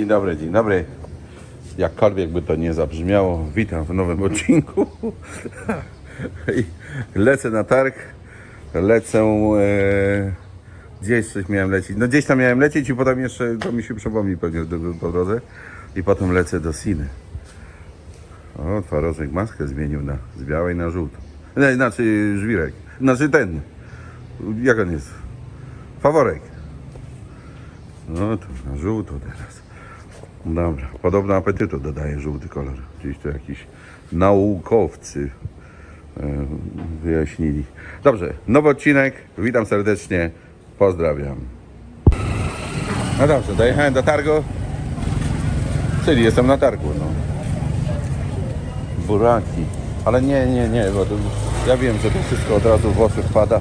Dzień dobry, dzień dobry. Jakkolwiek by to nie zabrzmiało, witam w nowym odcinku. Lecę na targ, lecę... E, gdzieś coś miałem lecieć. No gdzieś tam miałem lecieć i potem jeszcze, to mi się przypomni pewnie po drodze. I potem lecę do Siny. O, twarożek maskę zmienił na, z białej na żółtą. Nie, znaczy żwirek. Znaczy ten. Jak on jest? Faworek. No to na żółto teraz. Dobra, podobno apetytu dodaje żółty kolor. Gdzieś to jakiś naukowcy e, wyjaśnili. Dobrze, nowy odcinek. Witam serdecznie. Pozdrawiam. No dobrze, dojechałem do targu. Czyli jestem na targu, no. Buraki. Ale nie, nie, nie, bo to, ja wiem, że to wszystko od razu w oczy wpada.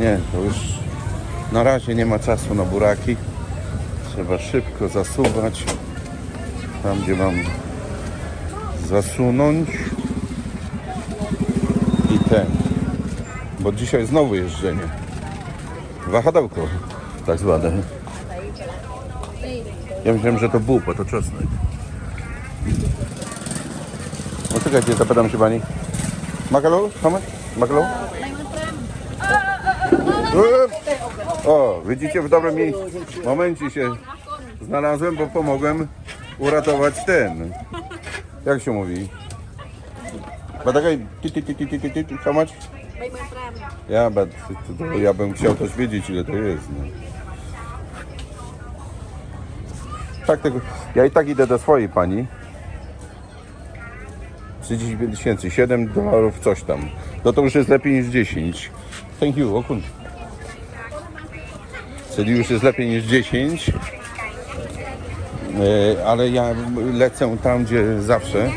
Nie, to już na razie nie ma czasu na buraki. Trzeba szybko zasuwać. Tam, gdzie mam zasunąć. I ten. Bo dzisiaj znowu jeżdżenie. Wahadełko tak zwane. Ja myślałem, że to bułka, to czosnek. No czekajcie, zapytam się pani. Magalu? Tomek? Magalu? O, widzicie, w dobrym momencie się znalazłem, bo pomogłem uratować ten. Jak się mówi? Badagaj, ty, ty, ty, ty, ty, ty, ty, ty, how? Ja, but, ja bym chciał też wiedzieć, ile to jest. No. Tak, tego, ja i tak idę do swojej pani. 35 tysięcy, 7 dolarów coś tam. No to już jest lepiej niż 10. Thank you, okun. Czyli już jest lepiej niż 10. E, ale ja lecę tam, gdzie zawsze.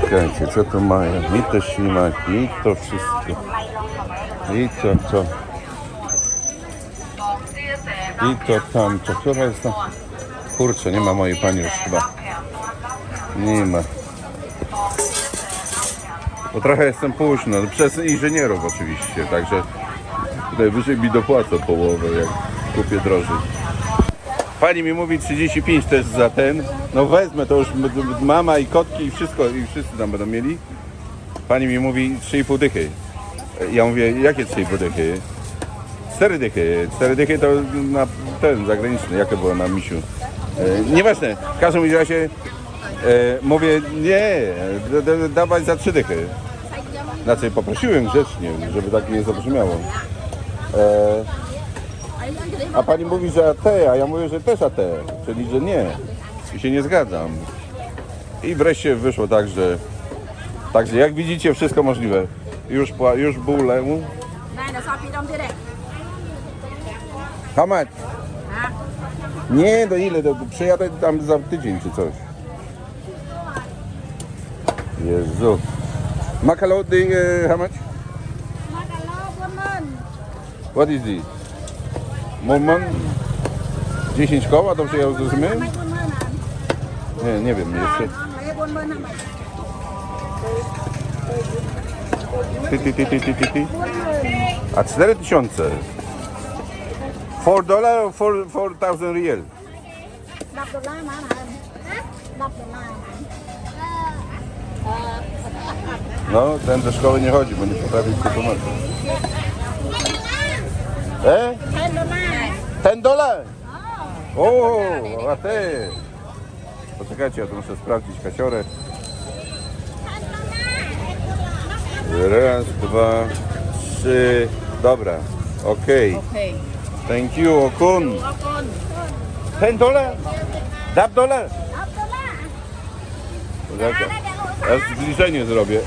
Czekajcie, co tu mają? I to ślimaki, i to wszystko. I to, to. I to tamto. Która jest tam? Kurczę, nie ma mojej pani już chyba. Nie ma. Bo trochę jestem późno, przez inżynierów oczywiście, także najwyżej mi dopłacą połowę, jak kupię drożej. Pani mi mówi 35 też za ten. No wezmę, to już mama i kotki i wszystko, i wszyscy tam będą mieli. Pani mi mówi 3,5 dychy. Ja mówię, jakie 3,5 dychy? 4 dychy. 4 dychy to na ten zagraniczny, jakie było na misiu. E, nieważne, w każdym razie mówię, nie, d- d- dawaj za 3 dychy. Znaczy poprosiłem grzecznie, żeby tak nie zabrzmiało. E, a pani mówi, że AT, a ja mówię, że też AT, czyli że nie. I się nie zgadzam. I wreszcie wyszło tak, że Także jak widzicie, wszystko możliwe. Już, już bólę. Hả? Nie, do ile? Do, przyjadę tam za tydzień czy coś. Jezu. Macalo, the, uh, how much? Macalo, woman. What is this? Moment. 10 koła, dobrze ja zrozumiałem? Nie, nie wiem jeszcze. Ty, ty, ty, ty, ty, ty, ty. A 4000. 4 dolar, 4 thousand real. 10 dolar mam. 10 dolar. No, ten do szkoły nie chodzi, bo nie potrafi tłumaczyć. E? Ten dolar? O, a ty. Poczekajcie, ja tu muszę sprawdzić kasiorę. Raz, dwa, trzy. Dobra, okej. Okay. Thank you, Okun. Ten dolar? Dab dolar? Poczekaj, ja zbliżenie zrobię.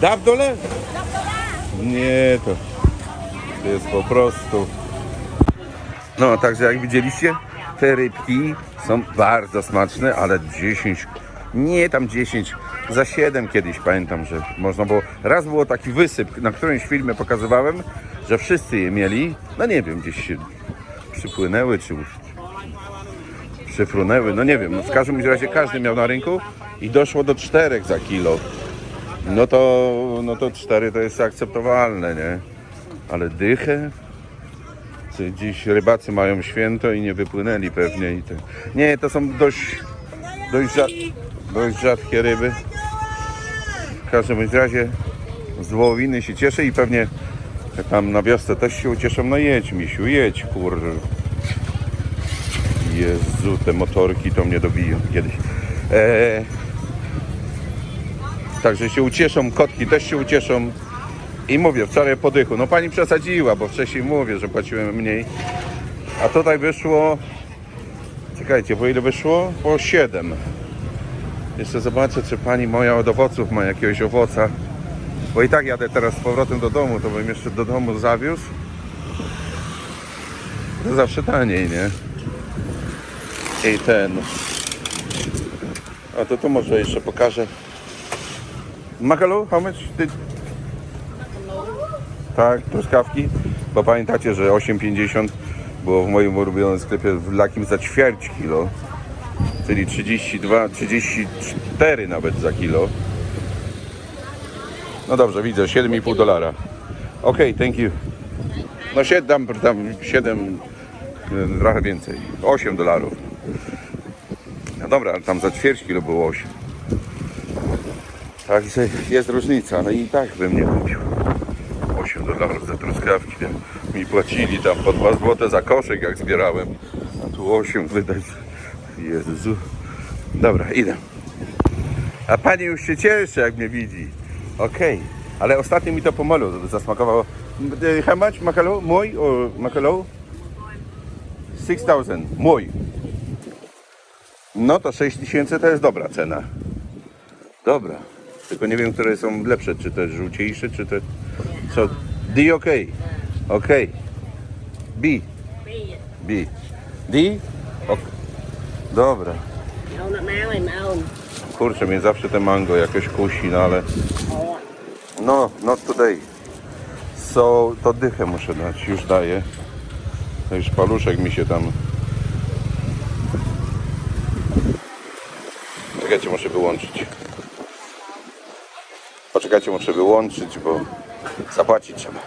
Dab dolar? Đập đô la. Nie, to, to jest po prostu. No, także jak widzieliście, te rybki są bardzo smaczne, ale 10, nie tam 10, za 7 kiedyś pamiętam, że można było. Raz było taki wysyp, na którymś filmie pokazywałem, że wszyscy je mieli. No nie wiem, gdzieś się przypłynęły, czy przyfrunęły, no nie wiem. No w każdym razie każdy miał na rynku i doszło do czterech za kilo. No to, no to cztery to jest akceptowalne, nie? Ale dychę? Czy Dziś rybacy mają święto i nie wypłynęli pewnie. I te... Nie, to są dość, dość, dość rzadkie ryby. W każdym razie z wołowiny się cieszę i pewnie tam na wiosce też się ucieszą. No jedź, misiu, jedź, kur... Jezu, te motorki to mnie dobiją kiedyś. Eee, także się ucieszą, kotki też się ucieszą. I mówię, wczoraj po dychu. No pani przesadziła, bo wcześniej mówię, że płaciłem mniej. A tutaj wyszło... Czekajcie, po ile wyszło? Po 7. Jeszcze zobaczę, czy pani moja od owoców ma jakiegoś owoca. Bo i tak jadę teraz z powrotem do domu, to bym jeszcze do domu zawiózł. To zawsze taniej, nie? I ten. A to tu może jeszcze pokażę. Makalu, how much did... Tak, truskawki. Bo pamiętacie, że 8,50 było w moim ulubionym sklepie w Lakim za ćwierć kilo. Czyli 32, 34 nawet za kilo. No dobrze, widzę, 7,5 dolara. Okej, thank you. No 7, tam 7, e, trochę więcej. 8 dolarów. No dobra, ale tam za ćwierć kilo było 8. Także jest różnica, no i tak bym nie kupił. 8 dolarów za truskawki. Mi płacili tam po 2 zł za koszyk jak zbierałem. A tu 8 wydać. Jezu. Dobra, idę. A pani już się cieszy jak mnie widzi. Okej. Ale ostatnio mi to pomolu zasmakowało. Eh, How much makalo? Mój o makalo? 6000. Mój. No to 6000 to jest dobra cena. Dobra. Tylko nie wiem, które są lepsze, czy te żółciejsze, czy te... Co? D, ok. Ok. B. B. D? Ok. Dobra. Kurczę, mnie zawsze te mango jakoś kusi, no ale... No, not today. So, to dychę muszę dać, już daję. To już paluszek mi się tam... Czekajcie, muszę wyłączyć. Poczekajcie, muszę wyłączyć, bo zapłacić trzeba.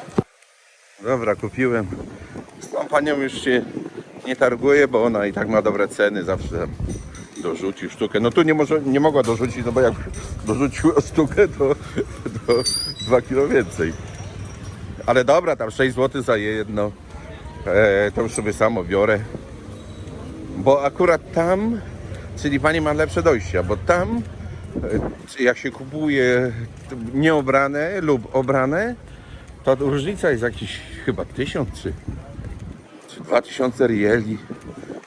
Dobra, kupiłem. Z tą panią już się nie targuję, bo ona i tak ma dobre ceny, zawsze dorzuci sztukę. No tu nie, może, nie mogła dorzucić, no bo jak dorzuciła sztukę, to, to 2 kilo więcej. Ale dobra, tam 6 zł za jedno. E, to już sobie samo biorę. Bo akurat tam, czyli pani ma lepsze dojścia, bo tam jak się kupuje nieobrane lub obrane, to różnica jest jakieś chyba 1000 czy, czy 2000 rieli,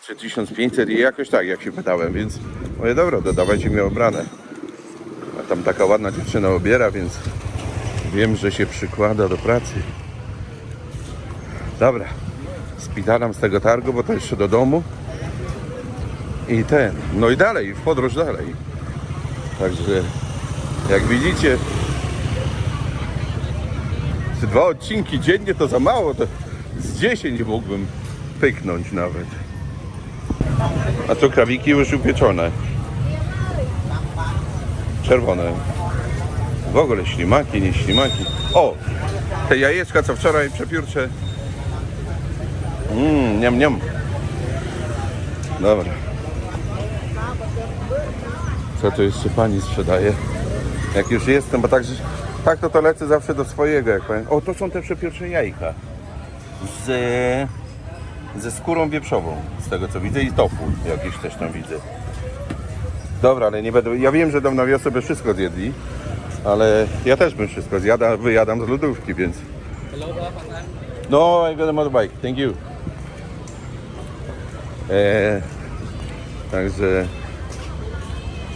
czy 1500 rieli, jakoś tak jak się pytałem, więc mówię, dobra, dodawajcie mi obrane. A tam taka ładna dziewczyna obiera, więc wiem, że się przykłada do pracy. Dobra, spidalam z tego targu, bo to jeszcze do domu. I ten, no i dalej, w podróż dalej. Także, jak widzicie, dwa odcinki dziennie to za mało, to z 10 mógłbym pyknąć nawet. A to krawiki już upieczone. Czerwone. W ogóle ślimaki, nie ślimaki. O! Te jajeczka, co wczoraj przepiórcze. Mmm, niam, niam. Dobra. Co tu jeszcze pani sprzedaje? Jak już jestem, bo tak, tak to to lecę zawsze do swojego, jak powiem. O, to są te przepiórcze jajka. Z, ze skórą wieprzową, z tego co widzę, i tofu jakieś też tam widzę. Dobra, ale nie będę. Ja wiem, że dom na wiosnę by wszystko zjedli, ale ja też bym wszystko zjadł, a wyjadam z lodówki, więc. No, I got a motorbike, thank you. Eee, także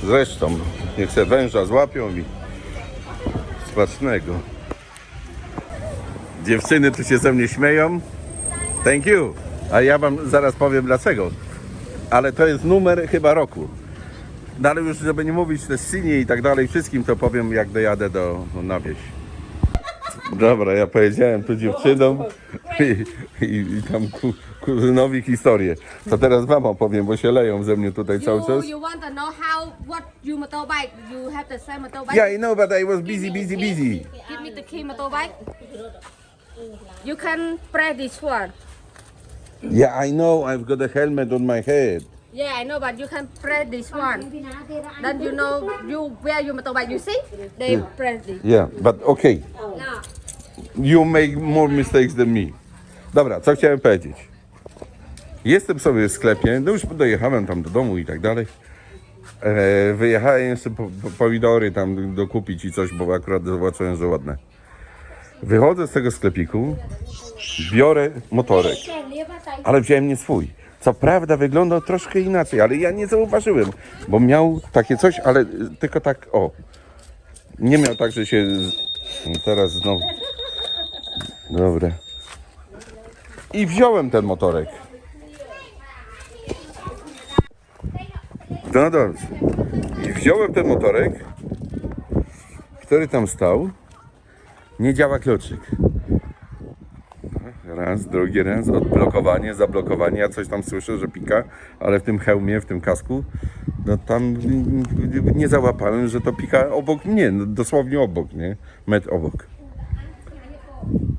zresztą niech se węża złapią i smacznego. Dziewczyny tu się ze mnie śmieją. Thank you. A ja wam zaraz powiem dlaczego. Ale to jest numer chyba roku. No ale już żeby nie mówić też Sinie i tak dalej, wszystkim to powiem jak dojadę do na wieś. Dobra, ja powiedziałem tu dziewczynom i, i, i tam ku, kuzynowi historię. To teraz wam opowiem, bo się leją ze mnie tutaj cały czas. you want to know how what you motorbike? You have the same motorbike. Yeah, I know, but I was busy, busy, busy. Give me the key motorbike. You can press this one. Yeah, I know. I've got a helmet on my head. Yeah, I know, but you can press this one. Then you know you where you motorbike. You see? They press this. Yeah, but okay. Yeah. You make more mistakes than me. Dobra, co chciałem powiedzieć? Jestem sobie w sklepie, no już dojechałem tam do domu i tak dalej. E, wyjechałem jeszcze po, po, pomidory tam dokupić i coś, bo akurat zobaczyłem, że ładne. Wychodzę z tego sklepiku, biorę motorek, ale wziąłem nie swój. Co prawda wyglądał troszkę inaczej, ale ja nie zauważyłem, bo miał takie coś, ale tylko tak, o. Nie miał tak, że się... Teraz znowu... Dobra. I wziąłem ten motorek. No dobrze. I wziąłem ten motorek, który tam stał. Nie działa kluczyk. Raz, drugi raz, odblokowanie, zablokowanie. Ja coś tam słyszę, że pika, ale w tym hełmie, w tym kasku, no tam nie załapałem, że to pika obok mnie, no dosłownie obok, nie? Metr obok.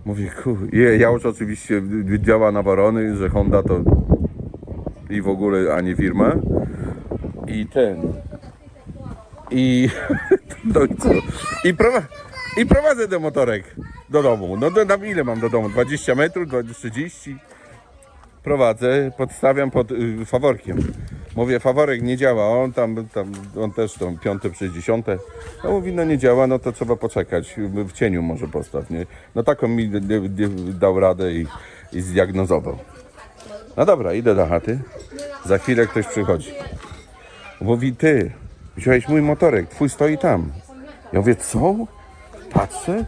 Mówię, kur... ja, już oczywiście działa na warony, że Honda to i w ogóle, a nie firma. I ten. I i co? I, prowa... I prowadzę ten motorek do domu. No do, tam ile mam do domu? 20 metrów, 20, 30. Prowadzę, podstawiam pod y, faworkiem. Mówię, faworek nie działa, on tam, tam on też tam piąte przez dziesiąte. No mówi, no nie działa, no to trzeba poczekać, w cieniu może postaw, nie? No taką mi dał radę i, i zdiagnozował. No dobra, idę do chaty. Za chwilę ktoś przychodzi. Mówi, ty, wziąłeś mój motorek, twój stoi tam. Ja mówię, co? Patrzę.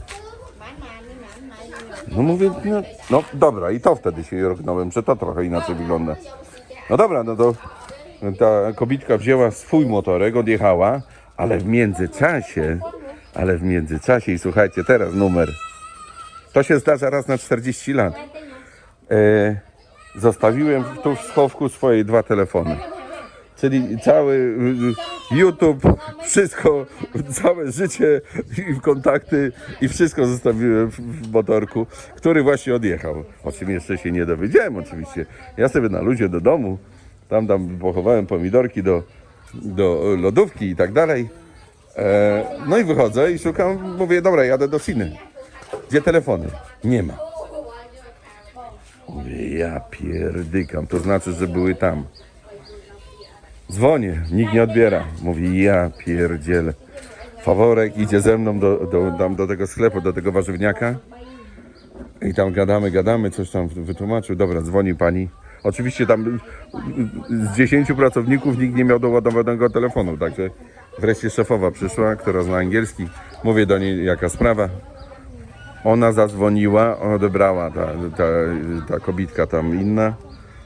No mówię, no, no dobra, i to wtedy się rognąłem, że to trochę inaczej wygląda. No dobra, no to ta kobitka wzięła swój motorek, odjechała, ale w międzyczasie, ale w międzyczasie, i słuchajcie, teraz numer. To się zdarza raz na 40 lat. E, zostawiłem tu w schowku swoje dwa telefony. Czyli cały y, YouTube, wszystko, całe życie i kontakty i wszystko zostawiłem w, motorku, który właśnie odjechał. O czym jeszcze się nie dowiedziałem oczywiście. Ja sobie na luzie do domu, tam tam pochowałem pomidorki do, do lodówki i tak dalej. E, no i wychodzę i szukam, mówię, dobra, jadę do Siny. Gdzie telefony? Nie ma. Mówię, ja pierdykam, to znaczy, że były tam. Dzwonię, nikt nie odbiera. Mówi, ja pierdzielę. Faworek idzie ze mną do, do, tam do tego sklepu, do tego warzywniaka. I tam gadamy, gadamy, coś tam wytłumaczył. Dobra, dzwoni pani. Oczywiście tam z 10 pracowników nikt nie miał doładowanego telefonu, także wreszcie szefowa przyszła, która zna angielski. Mówię do niej, jaka sprawa. Ona zadzwoniła, odebrała ta, ta, ta kobitka tam inna.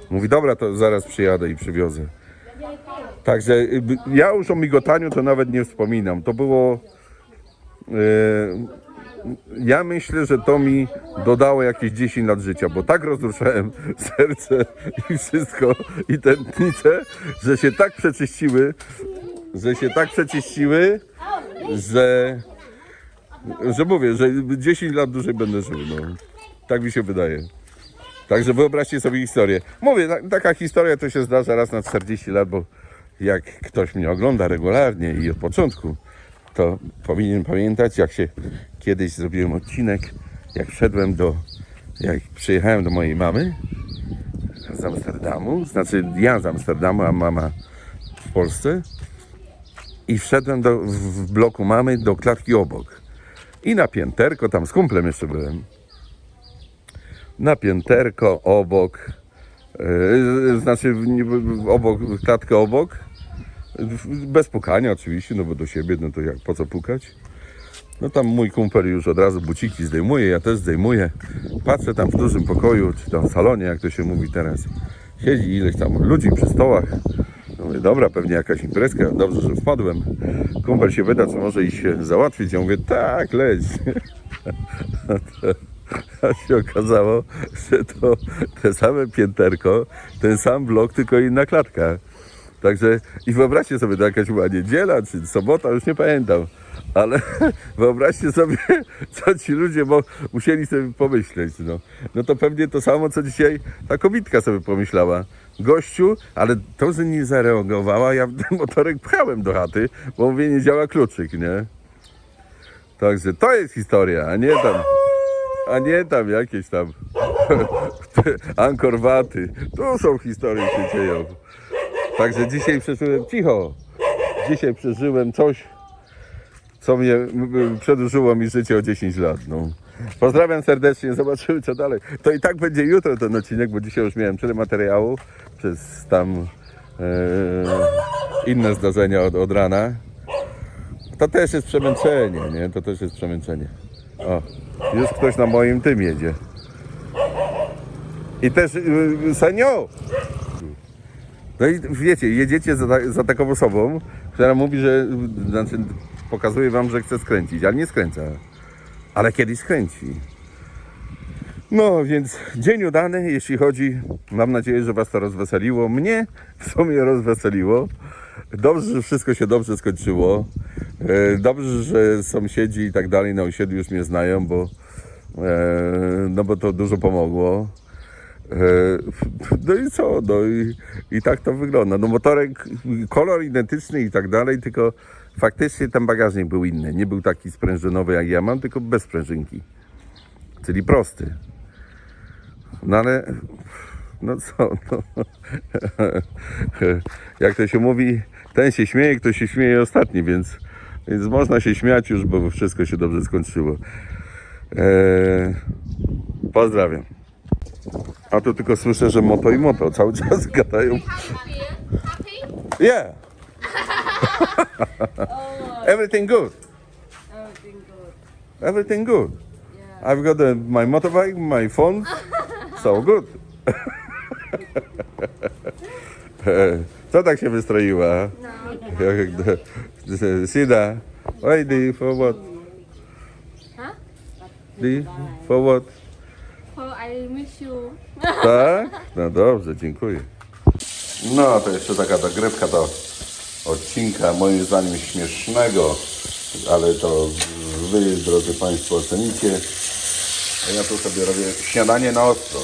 Mówi, dobra, to zaraz przyjadę i przywiozę. Także y, ja już o migotaniu to nawet nie wspominam. To było. e, ja myślę, że to mi dodało jakieś 10 lat życia, bo tak rozruszałem serce i wszystko i tętnice, że się tak przeczyściły, że się tak przeczyściły, że, że mówię, że 10 lat dłużej będę żył. No. Tak mi się wydaje. Także wyobraźcie sobie historię. Mówię, ta, taka historia to się zdarza raz na 40 lat, bo jak ktoś mnie ogląda regularnie i od początku, to powinien pamiętać, jak się kiedyś zrobiłem odcinek, jak wszedłem do, jak przyjechałem do mojej mamy z Amsterdamu, znaczy ja z Amsterdamu, a mama w Polsce i wszedłem do, w, bloku mamy do klatki obok. I na pięterko, tam z kumplem jeszcze byłem, na pięterko obok, yy, znaczy obok, klatkę obok, bez pukania oczywiście, no bo do siebie, no to jak, po co pukać? No tam mój kumpel już od razu buciki zdejmuje, ja też zdejmuję. Patrzę tam w dużym pokoju, czy tam w salonie, jak to się mówi teraz. Siedzi ileś tam ludzi przy stołach. No mówię, dobra, pewnie jakaś imprezka, dobrze, że wpadłem. Kumpel się wyda, czy może iść się załatwić. Ja mówię, tak, leć. A się okazało, że to te same pięterko, ten sam blok, tylko inna klatka. Także i wyobraźcie sobie, to jakaś była niedziela czy sobota, już nie pamiętam. Ale wyobraźcie sobie, co ci ludzie mo- musieli sobie pomyśleć. No. no to pewnie to samo, co dzisiaj ta kobitka sobie pomyślała. Gościu, ale to, że nie zareagowała, ja ten motorek pchałem do chaty, bo mówię, nie działa kluczyk, nie? Także to jest historia, a nie tam, a nie tam jakieś tam ankorwaty. Tu są historie się dzieją. Także dzisiaj przeżyłem, cicho, dzisiaj przeżyłem coś, co mnie przedłużyło mi życie o 10 lat. No. Pozdrawiam serdecznie, zobaczymy co dalej. To i tak będzie jutro ten odcinek, bo dzisiaj już miałem tyle materiału przez tam e, inne zdarzenia od, od rana. To też jest przemęczenie, nie? To też jest przemęczenie. O, już ktoś na moim tym jedzie. I też yy, senio! No i wiecie, jedziecie za, za taką osobą, która mówi, że znaczy pokazuje wam, że chce skręcić, ale nie skręca. Ale kiedyś skręci. No więc dzień udany, jeśli chodzi. Mam nadzieję, że was to rozweseliło. Mnie w sumie rozweseliło. Dobrze, że wszystko się dobrze skończyło. E, Dobrze, że sąsiedzi i tak dalej na osiedlu już mnie znają, bo, e, no bo to dużo pomogło. E, No i co? No i, i tak to wygląda. No motorek, kolor identyczny i tak dalej, tylko faktycznie ten bagażnik był inny. Nie był taki sprężynowy jak ja mam, tylko bez sprężynki. Czyli prosty. No ale no co, no. jak to się mówi, ten się śmieje, kto się śmieje ostatni, więc, więc można się śmiać już, bo wszystko się dobrze skończyło. Eee, pozdrawiam. A tu tylko słyszę, że moto i moto cały czas gadają. Yeah. Everything good. Everything good. Everything good. I've got uh, my motorbike, my phone, so good. Co tak się wystroiła? No. Sida, why the for what? Huh? The for what? I miss you. Tak? No dobrze, dziękuję. No, to jeszcze taka dogrywka do odcinka, moim zdaniem śmiesznego, ale to wy, drodzy Państwo, ocenicie. A ja tu sobie robię śniadanie na ostro,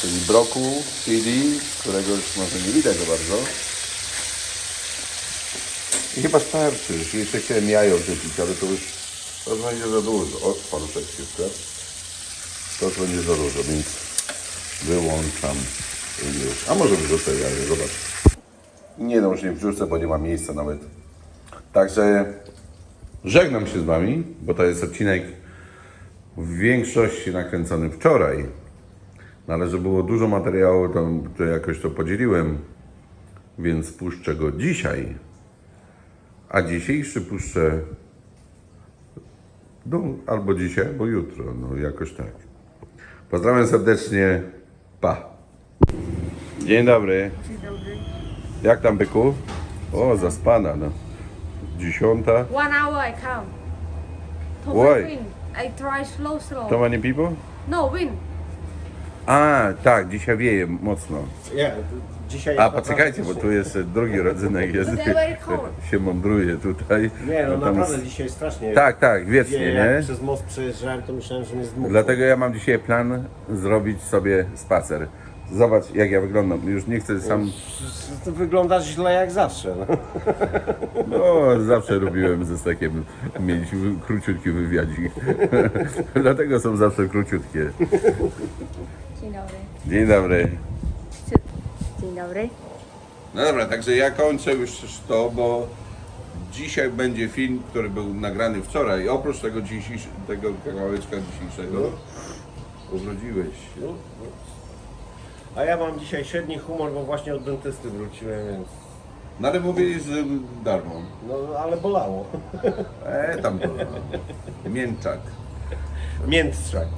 czyli brokuł, chili, którego już może nie widać za bardzo. I chyba starczy, już jeszcze chciałem jajo wrzucić, ale to już to będzie za dużo. O, paluszek się skradł. To już będzie za dużo, więc wyłączam już. A może wrzucę jajo, zobacz. Nie no, już nie wrzucę, bo nie ma miejsca nawet. Także żegnam się z Wami, bo to jest odcinek w większości nakręcony wczoraj. No ale że było dużo materiału, to, to jakoś to podzieliłem, więc puszczę go dzisiaj. A dzisiejszy puszczę no, albo dzisiaj, albo jutro, no jakoś tak. Pozdrawiam serdecznie. Pa. Dzień dobry. Dzień dobry. Jak tam byku? O, zaspana, no. Dziesiąta. One hour I come. To Why? win. I try slow, slow. To many people? No, win. A, tak, dzisiaj wieje mocno. Nie, dzisiaj A jest poczekajcie, bo tu jeszcze drugi rodzynek jest. Się mądruje tutaj. Nie, no tam naprawdę jest- dzisiaj strasznie. Tak, tak, wiecznie, nie? Jak przez most przejeżdżałem, to myślałem, że mnie zdmuchło. Dlatego ja mam dzisiaj plan zrobić sobie spacer. Zobacz, jak ja wyglądam. Już nie chcę sam. To wygląda źle jak zawsze. No. No, zawsze lubiłem ze Stekiem mieć króciutki wywiadzik. Dlatego są zawsze króciutkie. Dzień dobry. Dzień dobry. Dzień dobry. No dobra, także ja kończę już to, bo dzisiaj będzie film, który był nagrany wczoraj. Oprócz tego, dzisiejsz, tego kawałeczka dzisiejszego urodziłeś się. A ja mam dzisiaj średni humor, bo właśnie od dentysty wróciłem, więc. No ale mówili, że darmo. No ale bolało. E, tam to. Mięczak. Miętrzak.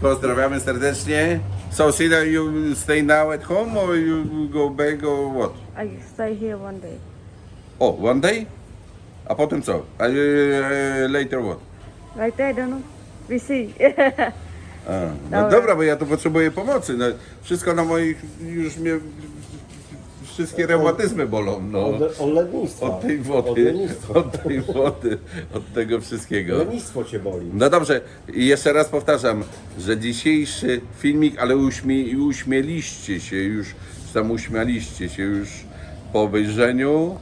Pozdrawiamy serdecznie. So, Sina, you stay now at home or you go back or what? I stay here one day. O, one day? A potem co? A, e, later what? Right there, I don't know. We see. A, no Dobra. dobra, bo ja tu potrzebuję pomocy. No, wszystko na moich już mnie wszystkie reumatyzmy bolą. No. Od, od lenistwa. Od tej Od wody, lenistwa. od tej wody, od tego wszystkiego. Lenistwo cię boli. No dobrze, i jeszcze raz powtarzam, że dzisiejszy filmik, ale uśmie, uśmieliście się już, czy tam uśmialiście się już po obejrzeniu.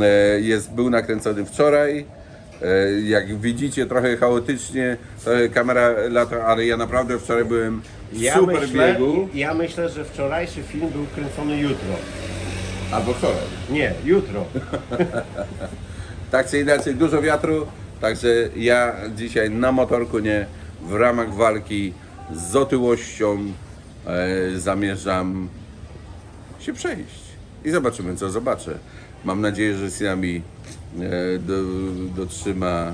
E, Jest, był nakręcony wczoraj. E, Jak widzicie, trochę chaotycznie, trochę kamera lata, ale ja naprawdę wczoraj byłem w Ja super myślę, biegu. ja myślę, że wczorajszy film był kręcony jutro. Albo wczoraj. Nie, jutro. Tak czy inaczej, dużo wiatru, także ja dzisiaj na motorku nie w ramach walki z otyłością e, zamierzam się przejść i zobaczymy co zobaczę. Mam nadzieję, że Siami e, do, dotrzyma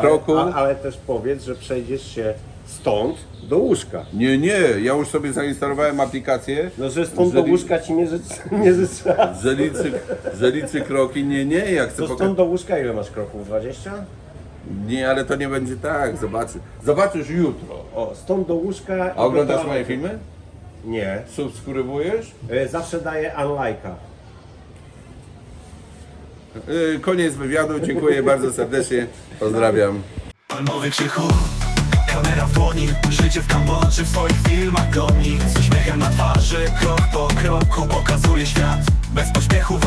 kroku. Ale, a, ale też powiedz, że przejdziesz się stąd do łóżka. Nie, nie, ja już sobie zainstalowałem aplikację. No, że stąd do łóżka ci nie, ży, nie życzę. Że liczy, że liczy kroki, nie, nie, ja chcę To stąd do łóżka ile masz kroków? 20? Nie, ale to nie będzie tak, zobaczysz. Zobaczysz jutro. O, stąd do łóżka. A oglądasz moje filmy? Nie. Subskrybujesz? E, Zawsze daję unlike'a. Yy, Koniec wywiadu, dziękuję bardzo serdecznie, pozdrawiam. Palmowy krzychu Kamera w dłoni Życie w Kambodży w swoich filmach goni. Z uśmiechem na twarzy Krok po kroku pokazuje świat. Bez pośpiechu